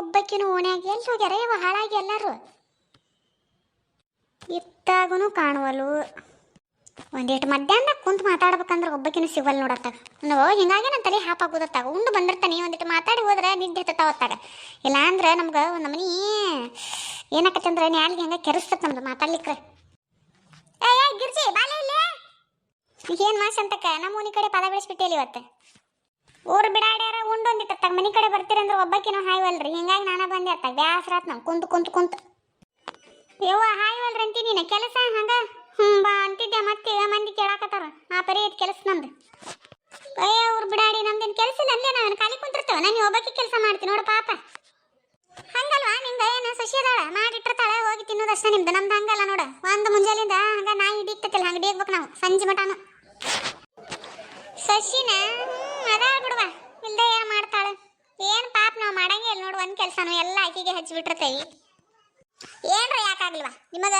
ಒಬ್ಬಕ್ಕಿನ ಓಣ್ಯಾಗ ಎಲ್ಲಿ ಹೋಗ್ಯಾರ? ಇವ ಹಾಳಾಗಿ ಎಲ್ಲರೂ. ಇತ್ತಾಗೂ ಕಾಣುವಲು ಒಂದಿಷ್ಟು ಮಧ್ಯಾಹ್ನ ಕುಂತು ಮಾತಾಡ್ಬೇಕಂದ್ರೆ ಒಬ್ಬಕ್ಕಿನ ಸಿಗಲ್ ನೋಡತ್ತಾಗ ನಾವು ಹಿಂಗಾಗಿ ನನ್ನ ತಲೆ ಹಾಪ್ ಆಗೋದತ್ತಾಗ. ಉಂಡು ಬಂದಿರ್ತಾನೆ, ಒಂದಿಷ್ಟು ಮಾತಾಡಿ ಹೋದ್ರೆ ನಿದ್ದೆ ಹತ್ತಾವತ್ತಾಗ ಇಲ್ಲ ಅಂದ್ರೆ ನಮ್ಗೆ ಒಂದು ನಮನಿ ಏನಾಕತ್ತಂದ್ರೆ ನ್ಯಾಲ್ಗೆ ಹಂಗೆ ಕೆರಿಸ್ತತ್ ನಮ್ದು ಮಾತಾಡ್ಲಿಕ್ಕೆ ಏ ಗಿರ್ಜಿ, ಬಾಲೆ ಇಲ್ಲಿ? ಏನು ಮಾಸ್ ಅಂತಕ್ಕ ನಮ್ಮ ಮನೆ ಕಡೆ ಪದ ಬೆಳೆಸ್ಬಿಟ್ಟಿಲ್ಲ ಇವತ್ತು. ಊರು ಬಿಡಾಡ್ಯಾರ ಉಂಡೊಂದಿತ್ತ ಮನೆ ಕಡೆ ಬರ್ತೀರಂದ್ರೆ ಒಬ್ಬಕಿನೂ ಹಾಯ್ವಲ್ರಿ. ಹಿಂಗಾಗಿ ನಾನು ಬಂದೆ ಅತ್ತ ಬ್ಯಾಸ್ರ ಆತ್ ನಂಗೆ. ಕುಂತು ಕುಂತು ಕುಂತು. ಯವ್ವ, ಹಾಯ್ವಲ್ರಿ ಅಂತೀನಿ ನೀನು. ಕೆಲಸ ಹಂಗ? ಹ್ಞೂ ಬಾ ಅಂತಿದ್ದೆ ಮತ್ತೆ ಮಂದಿ ಕೇಳಾಕತ್ತಾರ. ಆ ಪರಿ ಐತ್ ಕೆಲಸ ನಂದು. ಅಯ್ಯ ಊರು ಬಿಡಾಡಿ, ನಮ್ದೇನು ಕೆಲಸ ಇಲ್ಲ. ಅಲ್ಲೇ ನಾನು ಖಾಲಿ ಕುಂತಿರ್ತೇವೆ? ನಾನು ಒಬ್ಬಕ್ಕೆ ಕೆಲಸ ಮಾಡ್ತೀನಿ. ನೋಡು ಪಾಪ. ಹಂಗಲ್ವಾ? ನಿಂದ ಏನು ಸಸಿ ಅದಾಳ? ಮಾಡಿಟ್ಟಿರ್ತಾಳೆ ಹೋಗಿ ತಿನ್ನೋದಷ್ಟೇ ನಿಮ್ದು. ನಮ್ದು ಹಂಗಲ್ಲ ನೋಡು. ಒಂದು ಮುಂಜಾಲಿಂದ ಹಂಗ ನಾಯಿ ಹಿಡಿತತಿಲ್ಲ ಹಂಗೆ ಹಿಡಿಯಕ್ಬೇಕು ನಾವು. ಸಂಜೆ ಮಟಾನು. ಸಸಿನ ಅದಾಳ ಬಿಡುವ ಇಲ್ದೆ ಏನು ಮಾಡ್ತಾಳೆ ಏನು ಪಾಪ ನಾವು ಮಾಡಂಗಿಲ್ಲ ನೋಡು, ಒಂದ್ ಕೆಲಸನು ಎಲ್ಲ ಆಕಿಗೆ ಹಚ್ಚಿಬಿಟ್ಟಿರ್ತೇವಿ ಏನ್ರ ಯಾಕಾಗ್ಲಿವಾ ನಿಮಗ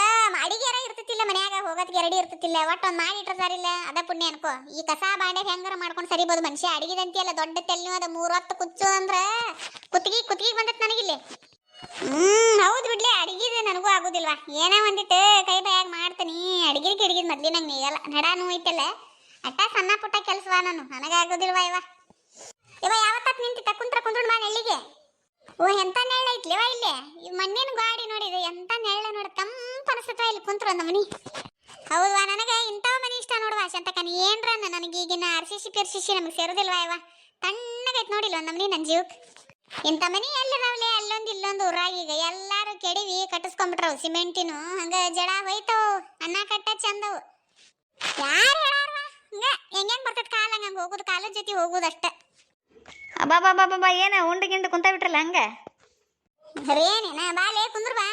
ಅಡಿಗೆರ ಇರ್ತತಿಲ್ಲ ಮನ್ಯಾಗ ಹೋಗೋದಕ್ಕೆ ಎರಡಿ ಇರ್ತತಿಲ್ಲ ಒಟ್ಟು ಒಂದ್ ಮಾಡಿ ಇಟ್ಟಿರ್ತಾರಿಲ್ಲ, ಅದ ಪುಣ್ಯ ಅನ್ಕೋ. ಈ ಕಸ ಬಾಂಡೆ ಹೆಂಗಾರ ಮಾಡ್ಕೊಂಡು ಸರಿಬೋದು ಮನುಷ್ಯ? ಅಡಿಗೆದಂತಿ ಅಲ್ಲ ದೊಡ್ಡ ತೆಲ್ಲು ಅದ ಮೂರು ಕುಚ್ಚು ಅಂದ್ರ ಕುತ್ತಿಗೆ ಕುತ್ತಿಗೆ ಬಂದತ್ ನನಗಿಲ್ಲಿ. ಹ್ಮ್, ಹೌದು ಬಿಡ್ಲಿ, ಅಡಿಗೆದು ನನಗೂ ಆಗುದಿಲ್ವಾ? ಏನೋ ಒಂದಿಟ್ಟು ಕೈ ಬಾಯಾಗ ಮಾಡ್ತೀನಿ. ಅಡಿಗೆ ಗಿಡಿಗೆ ಮೊದ್ಲಿನಂಗೆ ನೀಗಲ್ಲ ನಡಾನು ನೋಯ್ತಲ್ಲ ಅಟ್ಟ ಸಣ್ಣ ಪುಟ್ಟ ಕೆಲಸವಾ ನಾನು? ನನಗಾಗುದಿಲ್ವಾ ಇವ? ಇವ ಯಾವತ್ತ ನಿಂತಿ ಕುಂತ್ರ ಕುಂದ್ರಣ ಮನೆ ನೆಲ್ಲಿಗೆ. ಓ, ಎಂತ ನೆಳ್ಳ ಐತ್ಲಿವ ಇಲ್ಲಿ? ಈ ಮಣ್ಣಿನ ಗಾಡಿ ನೋಡಿದೆ ಎಂತ ನೆಳ್ಳ ನೋಡಿ ತಂಪ ಅನಿಸ್ತದ ಇಲ್ಲಿ ಕುಂತ್ರ ಒಂದು ಮನಿ. ಹೌದವಾ ನನಗೆ ಇಂಥವ ಮನಿ ಇಷ್ಟ ನೋಡುವ ಶಂತಕ ನೀ ಏನ್ರ ನನಗೆ ಈಗಿನ ಅರ್ಸಿಸಿ ಪಿರ್ಸಿಸಿ ನಮಗೆ ಸೇರೋದಿಲ್ವಾ ಇವ? ತಣ್ಣಗೈತ್ ನೋಡಿಲ್ಲ ಒಂದು ಮನಿ ನನ್ನ ಜೀವಕ್ಕೆ ಇಂಥ ಮನಿ ಎಲ್ಲಿರವ್ಲೆ ಅಲ್ಲೊಂದು ಇಲ್ಲೊಂದು ಊರಾಗ ಈಗ ಎಲ್ಲಾರು ಕೆಡವಿ ಕಟ್ಟಿಸ್ಕೊಂಡ್ಬಿಟ್ರವು ಸಿಮೆಂಟಿನು, ಹಂಗ ಜಡ ಹೋಯ್ತವು ಅನ್ನ ಕಟ್ಟ ಚಂದವು. ಯಾರು ಹೇಳಾರ್ವಾ? ಹಂಗ ಹೆಂಗ್ ಬರ್ತದ ಕಾಲ, ಹಂಗ ಹೋಗುದು, ಕಾಲದ ಜೊತೆ ಹೋಗುದಷ್ಟ ಅಬ್ಬಾ ಏನ ಉಂಡು ಗಿಂಡು ಕುಂತ ಬಿಟ್ರಲ್ಲ ಹಂಗ? ಏನೇನ ಬಾಲೆ ಕುಂದ್ರ ಬಾ.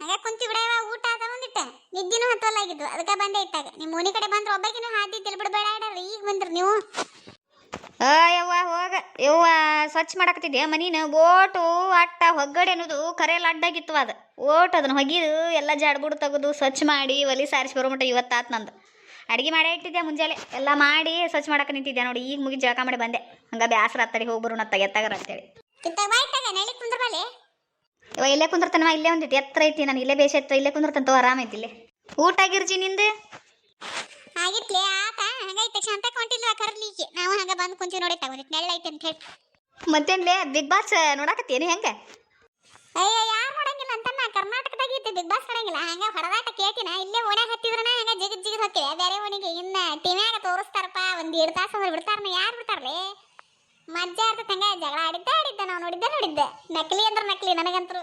ಹಂಗ ಕುಂತಿ ಬಿಡವ ಊಟ ಆದ ಒಂದಿಟ್ಟ ನಿದ್ದಿನೂ ಹತ್ತಲಾಗಿದ್ದು ಅದಕ್ಕೆ ಬಂದೆ ಇಟ್ಟಾಗ. ನಿಮ್ಮ ಮನೆ ಕಡೆ ಬಂದ್ರೆ ಒಬ್ಬಕಿನೂ ಹಾದಿ ಬಿಡಬೇಡ ಆಡಲ್ಲ ಈಗ ಬಂದ್ರು ನೀವು. ಆ ಯವ್ವ ಹೋಗ. ಯವ್ವ ಸ್ವಚ್ಛ ಮಾಡಾಕತ್ತಿದ್ದೆ ಮನಿನ? ಓಟು ಅಟ್ಟ ಹೊಗ್ಗಡೆ ಅನ್ನೋದು ಕರೆಯಲ್ಲಿ ಅಡ್ಡಾಗಿತ್ತು ಅದು. ಓಟ್ ಅದನ್ನ ಹೊಗಿದು ಎಲ್ಲ ಜಾಡ್ಬುಡ್ ತೆಗೆದು ಸ್ವಚ್ಛ ಮಾಡಿ ಒಲಿ ಸಾರಿಸಿ ಬರೋ ಮಟ್ಟ ಇವತ್ತಾತ್ ನಂದು. ಅಡಿಗೆ ಮಾಡೇ ಇಟ್ಟಿದ್ದೆ ಮುಂಜಾನೆ. ಎಲ್ಲ ಮಾಡಿ ಸ್ವಚ್ಛ ಮಾಡಕ್ಕೆ ನಿಂತಿದ್ದೆ. ನೋಡಿ ಈಗ ಮುಗಿ ಜಳಕ ಮಾಡಿ ಬಂದೆ. ಹಂಗ ಬ್ಯಾಸರ ಆತಡಿ ಹೋಗ್ಬರು ನಾ ಎತ್ತಾಗರ ಅಂತೇಳಿ. ಹೇಳಿ ಬಾ ಇಟ್ಟಾಗ ನೆಳಿ ಕುಂದ್ರ ಬಾಲೆ ಇವ ಇಲ್ಲೇ ಕುಂದ್ರತನ ಇಲ್ಲೇ ಒಂದಿಟ್ಟು. ಎತ್ತರ ಐತಿ ನಾನು ಇಲ್ಲೇ ಬೇಷ ಎತ್ತ ಇಲ್ಲೇ ಕುಂದ್ರತಂತ ಆರಾಮ ಐತಿ ಇಲ್ಲೇ. ಊಟ ಆಗಿರ್ಜಿ ನಿಂದು? ಆಗಿತ್ಲೆ ಆತ. ಹಂಗೈತೆ ಕರ್ಲಿಕ್ಕೆ ನಾವು ಹಂಗ ಬಂದು ಕುಂತೀವಿ ನೋಡಿ ತಗೊಂಡಿತ್ತು ನೆಳ್ಳ ಐತೆ ಅಂತ ಹೇಳಿ. ಮತ್ತೇನ್ಲೇ ಬಿಗ್ ಬಾಸ್ ನೋಡಾಕತ್ತೇನು ಹೆಂಗೆ? ಅಯ್ಯ ಯಾರು ನೋಡಂಗಿಲ್ಲ ಅಂತ ನಾ ಕರ್ನಾಟಕದಾಗ ಇತ್ತು ಬಿಗ್ ಬಾಸ್ ನೋಡಂಗಿಲ್ಲ. ಹಂಗ ಹೊಡೆದಾಟ ಕೇಳ್ತೀನ. ಇಲ್ಲೇ ಓಣ್ಯಾಗ ಹತ್ತಿದ್ರನ ಹಂಗ ಜಿಗಿದ್ ಜಿಗಿದ್ ಹೊಕ್ಕಿವೆ ಬೇರೆ ಓಣಿಗೆ ಇನ್ನ ಟಿವ್ಯಾಗ ತೋರಿಸ್ತಾರಪ್ಪ. ಒಂದ್ ಎರಡು ತಾಸು ಅಂದ್ರೆ ಬಿಡ್ತಾರನ ಯಾರು ಬಿಡ್ತಾರ್ಲಿ ಮಜ್ಜಾ ಇರ್ತೈತೆ ಹಂಗ. ಜಗಳ ಆಡಿದ್ದೆ ಆಡಿದ್ದೆ ನಾವು ನೋಡಿದ್ದೆ ನೋಡಿದ್ದೆ. ನಕಲಿ ಅಂದ್ರೆ ನಕಲಿ ನನಗಂತರು.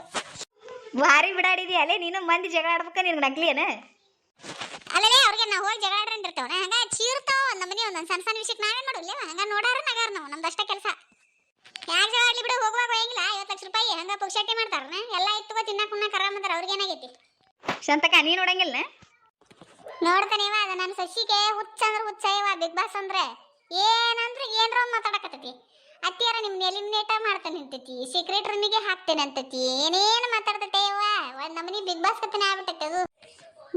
ಭಾರಿ ಬಿಡಾಡಿದಿ ಅಲ್ಲೇ. ನೀನು ಮಂದಿ ಜಗಳ ಆಡ್ಬೇಕ ನಿನ್ಗೆ ನಕ್ಲಿ ಏನ? ಅಲ್ಲೇ ಅವ್ರಿಗೆ ನಾವು ಹೋಗಿ ಜಗಳ ಆಡ್ರಿ ಅಂದಿರ್ತೇವನ. ಹಂಗ ಚೀರ್ತಾವ ಒಂದ್ ನಮ್ಮನೆ ಒಂದೊಂದ್ ಸಣ್ಣ ಸಣ್ಣ ವಿಷಯಕ್ಕೆ ನಾವೇನ್ ಮಾಡೋಲ್ಲ ಹಂಗ ನೋಡಾರ ನಗಾರ ನಾವು. ನಮ್ದಷ್ಟ ಕೆಲಸ. ಯಾರು ಜಗಳ ಆಡ್ಲಿ ಬಿಡು ಹೋಗುವಾಗ ಹೋಗಿಲ್ಲ. ಐವತ್ತು ಲಕ್ಷ ರೂಪಾಯಿ ಹಂಗ ಪುಕ್ಷಾಟಿ ಮಾಡ್ತಾರನ ಎಲ್ಲ ಇತ್ತು ತಿನ್ನಕ್ ಉಣ್ಣಕ್ ಮಾಡ್ತಾರೆ ಅವ್ರಿಗೆ ಏನಾಗೈತಿ? ಶಂತಕ ನೀ ನೋಡಂಗಿಲ್ಲ ನೋಡ್ತಾನೇವ ಅದ ನನ್ನ ಸಸಿಗೆ ಹುಚ್ಚ ಅಂದ್ರೆ ಹುಚ್ಚ ಇವ ಬಿಗ್ ಬಾಸ್ ಅಂದ್ರೆ. ಏನಂದ್ರೆ ಏನ್ರ ಒಂದು ಮಾತಾಡಕತ್ತೈತಿ. ಅತ್ತಿಯಾರ ನಿಮ್ನ ಎಲಿಮಿನೇಟ ಮಾಡ್ತಾನೆ ಅಂತೈತಿ. ಸೀಕ್ರೆಟ್ ರೂಮಿಗೆ ಹಾಕ್ತೇನೆ ಅಂತೈತಿ. ಏನೇನು ಮಾತಾಡ್ತೈತೆ ಇವ ಒಂದು ನಮ್ಮನಿ ಬಿಗ್ ಬಾಸ್ ಕತ್ತನೆ ಆಗ್ಬಿಟ್ಟೈತೆ ಅದು.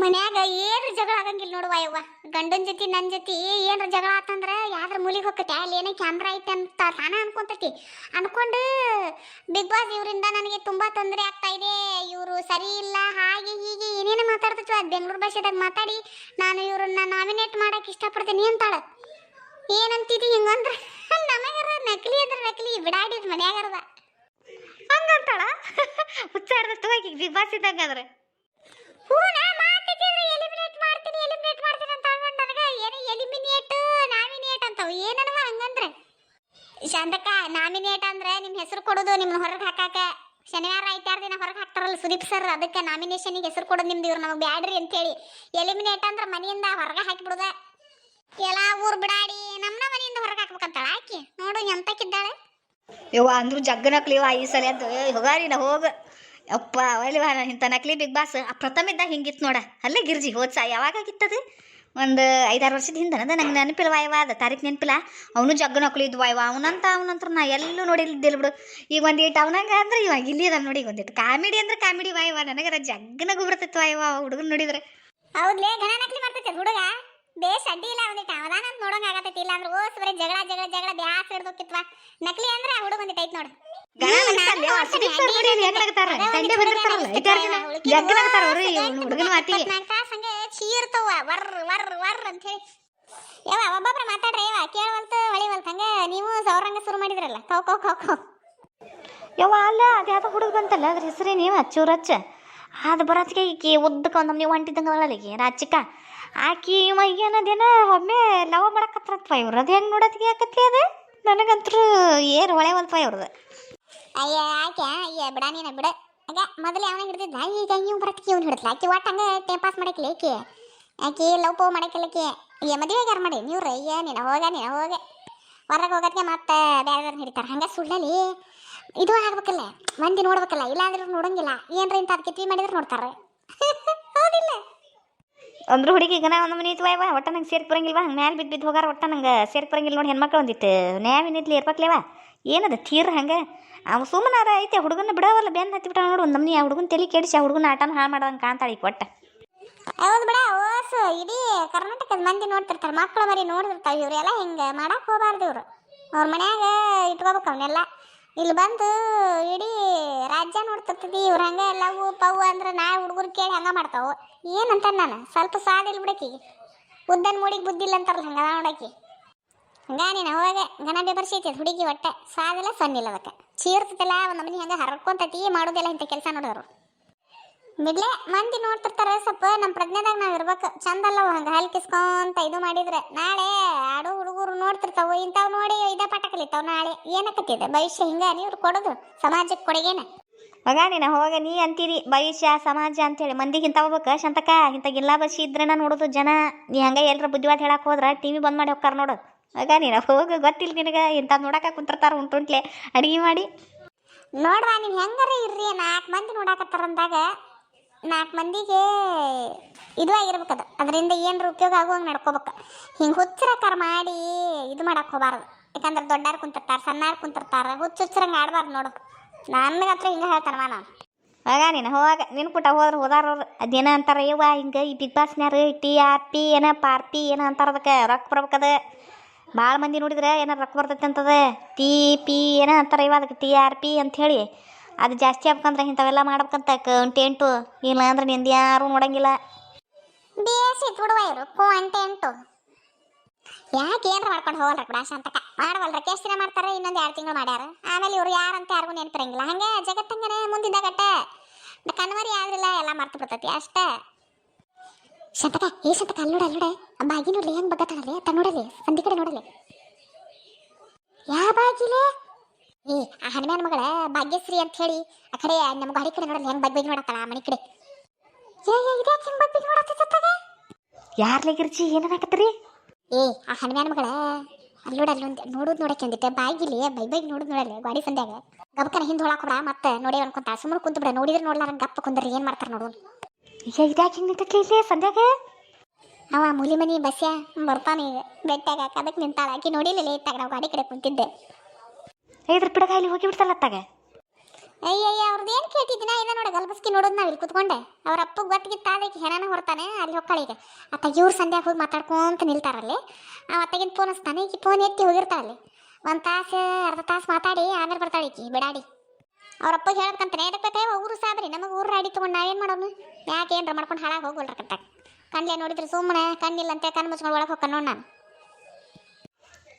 ಮನ್ಯಾಗ ಏನು ಜಗಳ ಆಗಂಗಿಲ್ಲ ನೋಡುವ ಯವ್ವ ಗಂಡನ ಜೊತೆ ನನ್ನ ಜೊತೆ ಏನ್ರ ಜಗಳ ಆತಂದ್ರ ಯಾವ್ದ್ರ ಮೂಲಿಗೆ ಹೋಗತ್ತೆ? ಅಲ್ಲಿ ಏನೋ ಕ್ಯಾಮ್ರಾ ಐತೆ ಅಂತ ತಾನ ಅನ್ಕೊಂತತಿ. ಅನ್ಕೊಂಡು ಬಿಗ್ ಬಾಸ್ ಇವರಿಂದ ನನಗೆ ತುಂಬಾ ತೊಂದರೆ ಆಗ್ತಾ ಇದೆ. ಇವರು ಸರಿ ಇಲ್ಲ, ಹಾಗೆ ಹೀಗೆ ಏನೇನು ಮಾತಾಡ್ತೈತಿ ಅದು ಬೆಂಗಳೂರು ಭಾಷೆದಾಗ ಮಾತಾಡಿ ನಾನು ಇವ್ರನ್ನ ನಾಮಿನೇಟ್ ಮಾಡಕ್ ಇಷ್ಟಪಡ್ತೀನಿ ಅಂತಾಳ. ಏನಂತಿದಿ ಹಿಂಗಂದ್ರ? ನಮಗರ ನಕಲಿ ಅಂದ್ರೆ ನಕಲಿ, ಬಿಡಾಡಿದ್ ಮನ್ಯಾಗಾರದ. ಹಂಗಂತಾಳ? ಹುಚ್ಚಾಡ್ದ ತೋಗಿ ಬಿಗ್ ಬಾಸ್ ಇದ್ದಂಗಾದ್ರೆ. ಹೂನ? ಶಾಂತಕ್ಕ, ನಾಮಿನೇಟ್ ಅಂದ್ರೆ ನಿಮ್ ಹೆಸರು ಕೊಡೋದು, ನಿಮ್ನ ಹೊರಗೆ ಹಾಕಾಕ. ಶನಿವಾರ ಐತಾರು ದಿನ ಹೊರಗೆ ಹಾಕ್ತಾರಲ್ಲ ಸುದೀಪ್ ಸರ್ ಅದಕ್ಕೆ ನಾಮಿನೇಷನ್ಗೆ ಹೆಸರು ಕೊಡೋದು ನಿಮ್ದು ಇವ್ರು, ನಮಗೆ ಬ್ಯಾಡ್ರಿ ಅಂತೇಳಿ ಎಲಿಮಿನೇಟ್ ಅಂದ್ರೆ ಮನೆಯಿಂದ ಹೊರಗೆ ಹಾಕಿಬಿಡುದ. ಎಲ್ಲ ಊರ್ ಬಿಡಾಡಿ ನಮ್ಮನ ಮನೆಯಿಂದ ಹೊರಗೆ ಹಾಕ್ಬೇಕಂತಾಳ ಆಕಿ. ನೋಡು ಎಂತಕ್ಕಿದ್ದಾಳೆ. ಯವ್ವ, ಅಂದ್ರು ಜಗ್ಗ ನಕ್ಲಿವ ಈ ಸಲ ಅಂತ. ಹೋಗಾರಿ ನಾ ಹೋಗ. ಅಪ್ಪ ಒಲಿವ ಇಂಥ ನಕ್ಲಿ ಬಿಗ್ ಬಾಸ್. ಆ, ಪ್ರಥಮ ಇದ್ದ ಹಿಂಗಿತ್ತು ನೋಡ. ಅಲ್ಲೇ ಗಿರ್ಜಿ, ಹೋದ್ಸ, ಯಾವಾಗ ಆಗಿತ್ತದು ಒಂದು ಐದಾರು ವರ್ಷದ ಹಿಂದೆ ಅದ ನಂಗೆ ನೆನಪಿಲ್ಲ ವಾಯವ ಅದ ತಾರೀಕು ನೆನಪಿಲ್ಲ. ಅವನು ಜಗ್ಗ ನಕ್ಲಿ ಇದ್ವ ಯವ್ವ ಅವನಂತ ಅವನಂತ್ರ ನಾ ಎಲ್ಲೂ ನೋಡಿಲ್ದಿಲ್ಲ ಬಿಡು. ಈಗ ಒಂದಿಟ್ಟು ಅವನಂಗ ಅಂದ್ರೆ ಇವಾಗ ಇಲ್ಲಿ ಅದ ನೋಡಿ ಒಂದಿಟ್ಟು ಕಾಮಿಡಿ ಅಂದ್ರೆ ಕಾಮಿಡಿ ವಾಯವ ನನಗರ ಜಗ್ಗನಗು ಬರ್ತೈತೆ ವಾಯವ ಹುಡುಗನ್ ನೋಡಿದ್ರೆ. ಹೌದ್ಲೇ ಘನ ನಕಲಿ ಬರ್ತೈತೆ ಹುಡುಗ. ಬೇಸ್ ಅಡ್ಡಿ ಇಲ್ಲ ಒಂದಿಟ್ಟು ಅವದಾನ ಅಂತ ನೋಡಂಗ ಆಗತೈತಿ ಇಲ್ಲ ಅಂದ್ರೆ ಓಸ್ ಬರೀ ಜಗಳ ಜಗಳ ಜಗಳ ಬ್ಯಾಸ್ ಹಿಡ್ದೋಕಿತ್ವ ನಕಲಿ ಅಂದ್ರೆ ಹುಡುಗ ಒಂದಿಟ್ಟು ಐತ್ ನೋಡು. ಗಣ ಹುಡುಗನ ಮಾತಿಗೆ. ಚೀರ್ತವ. ವರ್ ವರ್ ವರ್ ಅಂತ ಹೇಳಿ ಯಾವ ಒಬ್ಬೊಬ್ರ ಮಾತಾಡ್ರಿ ಯಾವ ಕೇಳವಲ್ತ ಹೊಳಿವಲ್ತ ಹಂಗ ನೀವು ಸೌರಂಗ ಶುರು ಮಾಡಿದ್ರಲ್ಲ. ಕೌ ಕೌ ಕೌ ಕೌ. ಯವ್ವ ಅಲ್ಲ ಅದು ಯಾವ್ದೋ ಹುಡುಗ ಬಂತಲ್ಲ ಅದ್ರ ಹೆಸರೇ ನೀವು ಹಚ್ಚ ಅದು ಬರತ್ಗೆ ಈಕಿ ಉದ್ದಕ್ಕೆ ಒಂದು ನಮ್ಗೆ ಹೊಂಟಿದ್ದಂಗೆ ರಾಚಿಕ ಆಕಿ ಇವ ಏನದೇನ ಒಮ್ಮೆ ಲವ್ ಮಾಡಕತ್ರತ್ವ ಇವ್ರು. ಅದು ಹೆಂಗೆ ನೋಡತ್ ಯಾಕತ್ತಿ ಅದು? ನನಗಂತೂ ಏನು ಹೊಳೆವಲ್ಪ ಇವ್ರದ್ದು ಅಯ್ಯ ಆಕೆ ಅಯ್ಯ ಬಿಡ ನೀನ ಬಿಡ. ಆಗ ಮೊದಲು ಅವನ ಹಿಡಿದಿದ್ದ. ಈಗ ಇವ್ ಬರತ್ಕೆ? ಇವ್ನು ಹಿಡಿದ್ಲ. ಆಕೆ ಒಟ್ಟು ಹಂಗ ಟೈಮ್ ಪಾಸ್ ಮಾಡಕ್ಕೆ ಆಕಿ ಆಕೆ ಲವ್ ಪೋ ಮಾಡಕ್ಕೆ ಅಯ್ಯ ಮದುವೆ ಯಾರು ಮಾಡಿ? ನೀವು ಅಯ್ಯ ನೀನು ಹೋಗ ನೀನು ಹೋಗ. ಹೊರಗೆ ಹೋಗೋದಕ್ಕೆ ಮತ್ತೆ ಬೇರೆ ಹಿಡಿತಾರೆ. ಹಂಗೆ ಸುಳ್ಳಲಿ ಇದು ಆಗ್ಬೇಕಲ್ಲ. ಮಂದಿ ನೋಡ್ಬೇಕಲ್ಲ. ಇಲ್ಲಾಂದ್ರೆ ನೋಡಂಗಿಲ್ಲ. ಏನ್ರ ಇಂಥ ಕಿತ್ವಿ ಮಾಡಿದ್ರೆ ನೋಡ್ತಾರೆ ಹೌದಿಲ್ಲ. ಅಂದ್ರು ಹುಡುಗಿಗೆ ನಾ ಒಂದು ಮನೆ ಇತ್ತು ಯವ್ವ ಒಟ್ಟ ನಂಗೆ ಸೇರ್ಕ್ ಬರಂಗಿಲ್ವಾ? ಹಂಗೆ ಮ್ಯಾಲೆ ಬಿದ್ದು ಬಿದ್ದು ಹೋಗಾರ, ಒಟ್ಟ ನಂಗೆ ಸೇರ್ಕ್ ಬರಂಗಿಲ್ಲ ನೋಡಿ ಹೆಣ್ಮಕ್ಳು ಒಂದಿತ್ತು. ನ್ಯಾವಿನಿದ್ಲಿ ಇರ್ಬೇಕ್ಲೇವ ಏನದ ತೀರ್ ಹಂಗೆ? ಅವ ಸುಮ್ಮನಾರ ಐತೆ ಹುಡುಗನ ಬಿಡವಲ್ಲ ಬೆನ್ನ ಹತ್ತಿ ಬಿಟ್ಟ ನೋಡು, ಒಂದು ನಮ್ನಿ ಆ ಹುಡುಗನ ತಲೆ ಕೆಡಿಸಿ ಆ ಹುಡುಗನ ಆಟನ ಹಾಳು ಮಾಡ್ದಂಗೆ ಕಾಣ್ತಾಳೆ ಈಗ ಒಟ್ಟ. ಹೌದು ಬಿಡ, ಓಸು, ಇಡೀ ಕರ್ನಾಟಕದ ಮಂದಿ ನೋಡ್ತಿರ್ತಾರೆ ಮಕ್ಕಳು ಮರಿ ನೋಡ್ತಿರ್ತಾವೆ ಇವರೆಲ್ಲ ಹಿಂಗೆ ಮಾಡಕ್ಕೆ ಹೋಗಬಾರ್ದು ಇವರು. ಅವ್ರ ಮನ್ಯಾಗ ಇಟ್ಕೋಬೇಕು ಅವನ್ನೆಲ್ಲ ಇಲ್ಲಿ ಬಂದು ಇಡೀ ರಾಜ್ಯ ನೋಡ್ತಿರ್ತೈತಿ ಇವ್ರು ಹಂಗೆ ಲವ್ ಪವ್ ಅಂದ್ರೆ ನಾ ಹುಡುಗರು ಕೇಳಿ ಹಂಗ ಮಾಡ್ತಾವು. ಏನಂತ ನಾನು? ಸ್ವಲ್ಪ ಸಾದಿಲ್ ಬಿಡಕಿ. ಉದ್ದನ್ ಮೂಡಿಗೆ ಬುದ್ಧಿಲ್ಲ ಅಂತಾರಲ್ಲ ಹಂಗ ನೋಡಕಿ. ಹಂಗ ನೀನು ಅವಾಗ ಗನ ಬೆಬರ್ಸೈತಿ ಹುಡುಗಿ ಒಟ್ಟೆ. ಸಾದಿಲ್ಲ ಸಣ್ಣಿಲ್ಲ ಅದಕ್ಕೆ. ಚೀರ್ತತಿಲ್ಲ ಒಂದು ಮನೆ ಹಂಗೆ ಹರ್ಕೊಂತತಿ, ಮಾಡೋದಿಲ್ಲ ಇಂಥ ಕೆಲಸ ನೋಡೋರು. ಬಿಡ್ಲೆ ಮಂದಿ ನೋಡ್ತಿರ್ತಾರೆ, ಸ್ವಲ್ಪ ನಮ್ಮ ಪ್ರಜ್ಞೆದಾಗ ನಾವು ಇರ್ಬೇಕು. ಚಂದಲ್ಲ ಹಂಗ ಹಲ್ ಕಿಸ್ಕೊಂತ ಇದು ಮಾಡಿದ್ರೆ. ನಾಳೆ ಆಡು ಹುಡುಗರು ನೋಡ್ತಿರ್ತಾವ, ಇಂಥವ್ ನೋಡಿ ಇದ ಕಲಿತಾವ್ ನಾಳೆ. ಏನಕ್ಕತ್ತಿದೆ ಭವಿಷ್ಯ ಹಿಂಗ ನೀವು ಕೊಡೋದು? ಸಮಾಜಕ್ಕೆ ಕೊಡುಗೆನ? ಮಗ ನೀನು ಹೋಗ ನೀ ಅಂತೀರಿ, ಭವಿಷ್ಯ, ಸಮಾಜ ಅಂತೇಳಿ ಮಂದಿಗೆ ಇಂಥ ಹೋಗ್ಬೇಕು? ಶಂತಕ? ಇಂಥ ಗಿಲ್ಲಾ ಬಸ್ಸಿ ಇದ್ರನ ನೋಡೋದು ಜನ. ನೀ ಹಂಗೆ ಎಲ್ಲರ ಬುದ್ಧಿವಾದ ಹೇಳಕ್ಕೆ ಹೋದ್ರೆ ಟಿ ವಿ ಬಂದ್ ಮಾಡಿ ಹೋಗ್ತಾರ ನೋಡು. ಮಗ ನೀನು ಹೋಗು, ಗೊತ್ತಿಲ್ಲ ನಿನಗೆ. ಇಂಥ ನೋಡಕ್ಕೆ ಕುಂತಿರ್ತಾರ ಉಂಟುಂಟ್ಲೆ. ಅಡುಗೆ ಮಾಡಿ. ನೋಡ್ರ ನೀವು ಹೆಂಗಾರ ಇರ್ರಿ? ನಾಲ್ಕು ಮಂದಿ ನೋಡಾಕತ್ತಾರ ಅಂದಾಗ ನಾಲ್ಕು ಮಂದಿಗೆ ಇದು ಆಗಿರ್ಬೇಕದು ಅದರಿಂದ ಏನು ಉಪಯೋಗ ಆಗುವಂಗೆ ನಡ್ಕೋಬೇಕು. ಹಿಂಗೆ ಹುಚ್ಚರಕಾರ ಮಾಡಿ ಇದು ಮಾಡಕ್ಕೆ ಹೋಗಬಾರ್ದು. ಯಾಕಂದ್ರೆ ದೊಡ್ಡಾರು ಕುಂತಿರ್ತಾರೆ, ಸಣ್ಣಾರು ಕುಂತಿರ್ತಾರೆ ಹುಚ್ಚ ಹುಚ್ಚರಂಗೆ ಆಡಬಾರ್ದು ನೋಡು. ನನಗೆ ಹತ್ರ ಹಿಂಗೆ ಹೇಳ್ತಾನೆ ನಾನು ಹೋಗ ನೀನು, ಹೋಗ. ನಿನ್ನ ಪುಟ ಹೋದ್ರೆ ಹೋದಾರ ಅದೇನ ಅಂತಾರ ಇವ ಹಿಂಗೆ ಈ ಬಿಗ್ ಬಾಸ್ನ್ಯಾರು ಟಿ ಆರ್ ಪಿ ಏನ ಪಾರ್ ಪಿ ಏನ ಅಂತಾರ ಅದಕ್ಕೆ. ರೊಕ್ಕ ಬರ್ಬೇಕದ ಭಾಳ ಮಂದಿ ನೋಡಿದ್ರೆ ಏನ ರೊಕ್ಕ ಬರ್ತೈತೆ ಅಂತದ. ಟಿ ಪಿ ಏನ ಅಂತಾರೆ ಇವ ಅದಕ್ಕೆ ಟಿ ಆರ್ ಪಿ ಅಂತ ಹೇಳಿ ಅದು ಜಾಸ್ತಿ ಆಗ್ಬೇಕಂದ್ರೆ ಇಂಥವೆಲ್ಲ ಮಾಡ್ಬೇಕಂತ ಕಂಟೆಂಟು ಇಲ್ಲ ಅಂದ್ರೆ ನಿಂದು ಯಾರು ನೋಡಂಗಿಲ್ಲ. ಬೇಸಿ ಬಿಡುವ ಇವರು ಕಂಟೆಂಟು ಯಾಕೆ ಏನ್ರ ಮಾಡ್ಕೊಂಡು ಹೋಗಲ್ರ ಕೂಡ ಶಾಂತಕ ಮಾಡವಲ್ರ ಎಷ್ಟು ದಿನ ಮಾಡ್ತಾರೆ, ಇನ್ನೊಂದು ಎರಡು ತಿಂಗಳು ಮಾಡ್ಯಾರ. ಆಮೇಲೆ ಇವ್ರು ಯಾರಂತ ಯಾರಿಗೂ ನೆನಪಿರಂಗಿಲ್ಲ. ಹಂಗೆ ಜಗತ್ತಂಗನೆ ಮುಂದಿದ್ದಾಗಟ್ಟ ಕಣ್ಮರಿ ಆದ್ರಿಲ್ಲ, ಎಲ್ಲ ಮರ್ತು ಬಿಡ್ತೈತಿ ಅಷ್ಟೇ. ಶಾಂತಕ ಏ ಶಾಂತಕ ಅಲ್ಲಿ ನೋಡ ನೋಡ ಬಾಗಿ ನೋಡ್ಲಿ, ಹೆಂಗ್ ಬಗ್ಗತ್ತಾಳಲ್ಲಿ? ತ ನೋಡಲಿ ಸಂದಿ ಕಡೆ ನೋಡಲಿ ಯಾ ಬಾಗಿಲೆ? ಏ, ಆ ಹನುಮಾನ್ ಮಗಳ ಭಾಗ್ಯಶ್ರೀ ಅಂತ ಹೇಳಿ, ಆ ಕಡೆ, ನಮ್ಮ ಗಾಡಿ ಕಡೆ ನೋಡಲಿ ಹೆಂಗ್ ಬಗ್ಗೆ ನೋಡತ್ತಲ್ಲ ಆ ಮನೆ ಕಡೆ. ಏ ಇದ್ಯಾಕೆ ಹೆಂಗ್ ಬಗ್ಗೆ ನೋಡತ್ತ ಯಾರ್ಲೆ ಗಿರ್ಜಿ ಏನಾಗತ್ತರಿ ಏ ಆ ಹನುಮಾನ ಮಗಳ ಅಲ್ಲಿ ನೋಡ ಅಲ್ಲೊಂದು ನೋಡೋದು ನೋಡಕ್ಕೆ ಅಂದಿತ್ತೆ ಬಾಗಿಲಿ ಬೈ ಬೈಗ್ ನೋಡುದು ನೋಡಲ್ಲ ಗಾಡಿ ಸಂದ್ಯಾಗ ಗಬಕನ ಹಿಂದೆ ಹೊಳಕ್ ಬಿಡ ಮತ್ತೆ ನೋಡಿ ಅನ್ಕೊಂತ. ಸುಮ್ಮನೆ ಕುಂತು ಬಿಡ ನೋಡಿದ್ರೆ ನೋಡ್ಲಾರ ಗಪ್ಪ ಕುಂದ್ರಿ ಏನು ಮಾಡ್ತಾರ ನೋಡು. ಇದ್ಯಾಕೆ ಹಿಂಗೆ ನಿಂತೈತಿ ಇಲ್ಲಿ ಸಂದ್ಯಾಗ ಅವ ಮೂಲಿ ಮನಿ ಬಸ್ಯ ಬರ್ತಾನೆ ಈಗ. ಬೆಟ್ಟಾಗ ಅದಕ್ಕೆ ನಿಂತಾಳ. ಆಕಿ ನೋಡಿಲ್ಲ ಲೇಟಾಗ ನಾವು ಗಾಡಿ ಕಡೆ ಕುಂತಿದ್ದೆ. ಐದ್ರ ಪಿಡಗ ಇಲ್ಲಿ ಹೋಗಿ ಬಿಡ್ತಾಳ ಅತ್ತಾಗ ಅಯ್ಯಯ್ಯ ಅವ್ರದ್ದು ಏನು ಕೇಳ್ತಿದ್ದಿನ ಇಲ್ಲ ನೋಡ, ಗಲ್ಬಸ್ಕಿ ನೋಡೋದು ನಾವು ಇಲ್ಲಿ ಕುತ್ಕೊಂಡೆ. ಅವ್ರ ಅಪ್ಪ ಗೊತ್ತಿಗಿತ್ತ ಅದಕ್ಕೆ ಹೆಣನ ಹೊರ್ತಾನೆ, ಅಲ್ಲಿ ಹೊಕ್ಕಳಿಗೆ ಅತ್ತ ಇವ್ರ ಸಂಧ್ಯಾಗ ಹೋಗಿ ಮಾತಾಡ್ಕೊಂತ ನಿಲ್ತಾರಲ್ಲಿ ಆ ಅತ್ತಗಿನ ಫೋನ್ ಹಚ್ತಾನೆ, ಈಕಿ ಫೋನ್ ಎತ್ತಿ ಹೋಗಿರ್ತಾಳೆ ಒಂದು ತಾಸು, ಅರ್ಧ ತಾಸು ಮಾತಾಡಿ, ಆಮೇಲೆ ಬರ್ತಾಳೆ ಈಕಿ, ಬಿಡಾಡಿ. ಅವ್ರ ಅಪ್ಪ ಹೇಳ್ಬೇಕಂತಾನೆ ಅದಕ್ಕೆ ಊರು ಸಾಬ್ರಿ ನಮಗೆ ಊರು ರಾಡಿ ತೊಗೊಂಡು ನಾವೇನು ಮಾಡೋನು ಯಾಕೆ ಏನ್ರ ಮಾಡ್ಕೊಂಡು ಹಾಳಾಗಿ ಹೋಗೋಲ್ರ ಕಟ್ಟಾಗ ಕಣ್ಲೆ ನೋಡಿದ್ರೆ ಸುಮ್ಮನೆ ಕಣ್ಣಿಲ್ಲ ಅಂತ ಕಣ್ಣು ಮುಚ್ಕೊಂಡು ಒಳಗೆ ಹೋಗ್ಕೊಂಡು ನಾನು.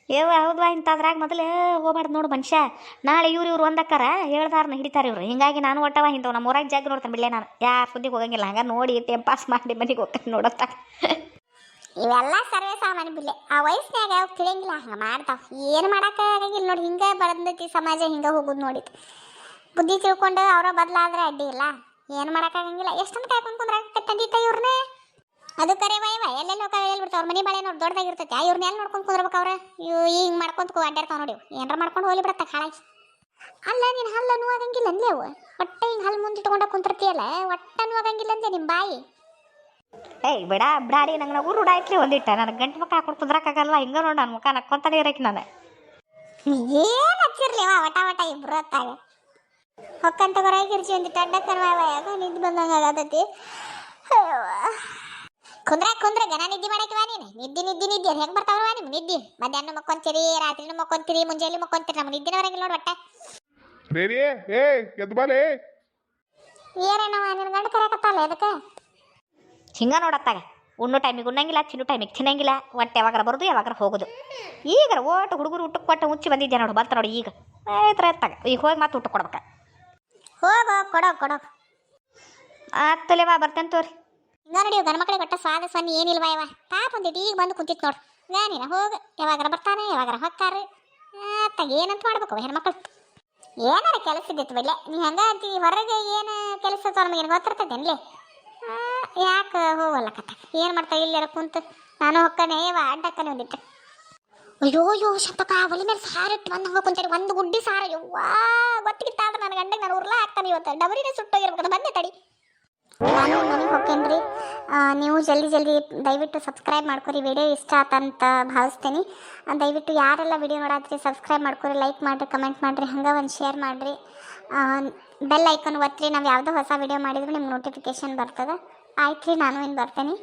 ಏವ ಹೌದ್ವಾ ಇಂಥದ್ರಾಗ ಮೊದಲು ಹೋಗ್ಬಾರ್ದು ನೋಡು ಮನುಷ್ಯ. ನಾಳೆ ಇವ್ರು ಇವ್ರು ಒಂದಕ್ಕಾರ ಹೇಳ್ದಾರನ್ನ ಹಿಡಿತಾರೆ ಇವ್ರು. ಹಿಂಗಾಗಿ ನಾನು ಒಟ್ಟವ ಇಂಥವು ನಮ್ಮ ಊರಾಗ ಜಗ್ ನೋಡ್ತಾನೆ ಬಿಡ್ಲೆ ನಾನು. ಯಾರು ಸುದ್ದಿಗೆ ಹೋಗಂಗಿಲ್ಲ. ಹಂಗ ನೋಡಿ ಟೈಮ್ ಪಾಸ್ ಮಾಡಿ ಮನೆಗೆ ಹೋಗ್ತಾನೆ ನೋಡತ್ತ ಇವೆಲ್ಲ ಸರ್ವೇ ಸಾಮಾನ್ಯ ಬಿಲ್ಲೆ ಆ ವಯಸ್ಸಿನಾಗ ಯಾವ ತಿಳಿಯಂಗಿಲ್ಲ. ಹಂಗೆ ಮಾಡ್ತಾವ. ಏನು ಆಗಂಗಿಲ್ಲ ನೋಡಿ. ಹಿಂಗೆ ಬಂದೈತಿ ಸಮಾಜ ಹಿಂಗೆ ಹೋಗುದು ನೋಡಿ. ಬುದ್ಧಿ ತಿಳ್ಕೊಂಡು ಅವರ ಬದಲಾದ್ರೆ ಅಡ್ಡಿ ಇಲ್ಲ. ಏನು ಮಾಡಕ್ಕಾಗಂಗಿಲ್ಲ ಎಷ್ಟೊಂದು ಕಾಯ್ಕೊಂಡು ಕುಂದ್ರ ತಂದಿತ್ತ ಇವ್ರನ್ನ ಅದು ಕರೆ ವಯವ ಎಲ್ಲೆಲ್ಲ ಹೋಗ ಹೇಳ್ಬಿಡ್ತಾವ ಅವ್ರ ಮನೆ ಬಾಳೆ ನೋಡಿ ದೊಡ್ಡದಾಗಿರ್ತೈತಿ ಇವ್ರನ್ನ ಎಲ್ಲಿ ನೋಡ್ಕೊಂಡು ಕುಂದ್ರಬೇಕು ಅವ್ರ? ಇವ್ ಹಿಂಗೆ ಮಾಡ್ಕೊಂತ ಅಡ್ಡಾಡ್ತಾವ ನೋಡಿ ಏನಾರ ಮಾಡ್ಕೊಂಡು ಹೋಲಿ ಬಿಡತ್ತ ಹಾಳಾಗಿ ಅಲ್ಲ ನೀನು ಹಲ್ಲು ಆಗಂಗಿಲ್ಲ ಅಂದ್ಲೆ ಅವು ಹೊಟ್ಟೆ ಹಿಂಗೆ ಹಲ್ಲು ಮುಂದೆ ಮುಂದಿಟ್ಕೊಂಡ ಕುಂತಿರ್ತೀಯಲ್ಲ? ಹೊಟ್ಟೆ ನೋವಾಗಂಗಿಲ್ಲ ಅಂದೆ ನಿಮ್ಮ ಬಾಯಿ. ಏಯ್ ಬಿಡ ಬಿಡಾಡಿ ನಂಗೆ ನಾವು ರೂಢ ಆಯ್ತ್ಲಿ ಒಂದಿಟ್ಟ. ನನಗೆ ಗಂಟು ಮುಖ ಹಾಕೊಂಡು ಕುದ್ರಕ್ಕಾಗಲ್ಲ ಹಿಂಗೆ ನೋಡಿ ನನ್ನ ಮುಖ ನಕ್ಕೊಂತಾನೆ ಇರಕ್ಕೆ ನಾನು. ಏನ್ ಹಚ್ಚಿರ್ಲಿವ ವಟ ವಟ ಇಬ್ರು ಹೊತ್ತಾಗ. ಹೊಕ್ಕಂತ ಹೊರಗಿರ್ಚಿ ಒಂದಿಟ್ಟು. ಅಡ್ಡಕ್ಕನ ಯಾಕ ನಿದ್ದೆ ಬಂದಂಗ ಆಗತೈತಿ. ಕುಂದ್ರ ಕುಂದ್ರ ಗನ ನಿದ್ದೆ ವಾ ನೀನು. ನಿದ್ದೆ ನಿದ್ದೆ ನಿದ್ದೆ. ಹೆಂಗ್ ಬರ್ತಾವ್ರವ ನಿಮ್ ನಿದ್ದೆ. ಮಧ್ಯಾಹ್ನ ಮಕ್ಕೊಂತೀರಿ ರಾತ್ರಿನೂ ಮಕ್ಕೊಂತೀರಿ ಮುಂಜಾನೆ ಮಕ್ಕೊಂತೀರಿ. ನಮ್ ನಿದ್ದಿನ ಬರಂಗಿಲ್ಲ ನೋಡಿ ಒಟ್ಟ. ರೇರಿ ಏ ಎದ್ ಬಾಲೆ. ಏನೇನವ? ನಿನ್ನ ಗಂಡ ಕರೆಯಕತ್ತಲ್ಲ ಅದಕ್ಕೆ? ಹಿಂಗ ನೋಡತ್ತಾಗ. ಉಣ್ಣು ಟೈಮಿಗೆ ಉಣ್ಣಂಗಿಲ್ಲ ತಿನ್ನು ಟೈಮಿಗೆ ತಿನ್ನಂಗಿಲ್ಲ. ಒಟ್ಟು ಯಾವಾಗಾರ ಬರೋದು ಯಾವಾಗಾರ ಹೋಗುದು. ಈಗ ಒಟ್ಟು ಹುಡುಗರು ಊಟಕ್ಕೆ ಕೊಟ್ಟು ಮುಚ್ಚಿ ಬಂದಿದ್ದೆ ನೋಡು ಬಂತ ನೋಡಿ ಈಗ. ಆಯ್ತು ಎತ್ತಾಗ. ಈಗ ಹೋಗಿ ಮತ್ತೆ ಊಟ ಕೊಡ್ಬೇಕ. ಹೋಗೋ ಕೊಡೋ ಕೊಡೋ. ಆತ್ತಲೇವಾ ಬರ್ತೇನೆ ತೋರಿ. ಹಿಂಗ ನೋಡಿ ಗಂಡ ಮಕ್ಕಳಿಗೆ ಒಟ್ಟ ಸ್ವಾದ ಸೊನ್ನೆ ಏನಿಲ್ವಾ ಇವ? ಪಾಪ ಒಂದಿಟ್ಟು ಈಗ ಬಂದು ಕುಂತಿತ್ತು ನೋಡು. ಗಾನಿನ ಹೋಗ, ಯಾವಾಗಾರ ಬರ್ತಾನೆ, ಯಾವಾಗಾರ ಹೋಗ್ತಾರೆ ಆತಾಗ ಏನಂತ ಮಾಡ್ಬೇಕು ಹೆಣ್ಮಕ್ಳು. ಏನಾರ ಕೆಲಸ ಇದ್ದಿತ್ತು ಬಿಡ್ಲೆ. ನೀ ಹೆಂಗ ಅಂತೀವಿ ಹೊರಗೆ ಏನು ಕೆಲಸ ನಮಗೆ ನಮಗೇನು ಗೊತ್ತಿರ್ತದೇನ್ಲಿ? ಯಾಕೆ ಹೋಗಲ್ಲ ಕತ್ತ ಏನು ಮಾಡ್ತಾ ಇಲ್ಲಾರ ಕುಂತು? ನಾನು ಹೊಕ್ಕನೆ, ಇವ ಅಡ್ಡಕ್ಕನೆ ಒಂದಿಟ್ಟು ಅಯ್ಯೋ ಅಯ್ಯೋ, ಶಂತಕ, ಒಲಿ ಮೇಲೆ ಸಾರಿಟ್ಟು ಬಂದು ಹಂಗ ಕುಂತಾರೆ ಒಂದು ಗುಡ್ಡಿ ಸಾರ, ಯವ್ವಾ ಗೊತ್ತಿಗಿತ್ತಾದ್ರೆ ನನ್ನ ಗಂಡಗೆ ನಾನು ಉರ್ಲಾ ಹಾಕ್ತಾನೆ ಇವತ್ತು. ಡಬರಿನೇ ಸುಟ್ಟೋಗಿರ್ಬೇಕು ಬಂದೆ ತಡಿ. ನಾನು ಮನೆಗೆ ಹೋಗ್ತೇನೆ ನೀವು ಜಲ್ದಿ ಜಲ್ದಿ ದಯವಿಟ್ಟು ಸಬ್ಸ್ಕ್ರೈಬ್ ಮಾಡ್ಕೊರಿ. ವಿಡಿಯೋ ಇಷ್ಟ ಆತಂತ ಭಾವಿಸ್ತೀನಿ. ದಯವಿಟ್ಟು ಯಾರೆಲ್ಲ ವಿಡಿಯೋ ನೋಡಾತ್ರಿ ಸಬ್ಸ್ಕ್ರೈಬ್ ಮಾಡ್ಕೊರಿ ಲೈಕ್ ಮಾಡಿರಿ ಕಮೆಂಟ್ ಮಾಡಿರಿ, ಹಂಗೆ ಒಂದು ಶೇರ್ ಮಾಡಿರಿ. ಬೆಲ್ ಐಕನ್ ಒತ್ತಿರಿ ನಾವು ಯಾವುದೋ ಹೊಸ ವಿಡಿಯೋ ಮಾಡಿದ್ರು, ನಿಮ್ಗೆ ನೋಟಿಫಿಕೇಶನ್ ಬರ್ತದೆ. ಆಯ್ತು ರೀ ನಾನು ಇನ್ನು ಬರ್ತೇನೆ.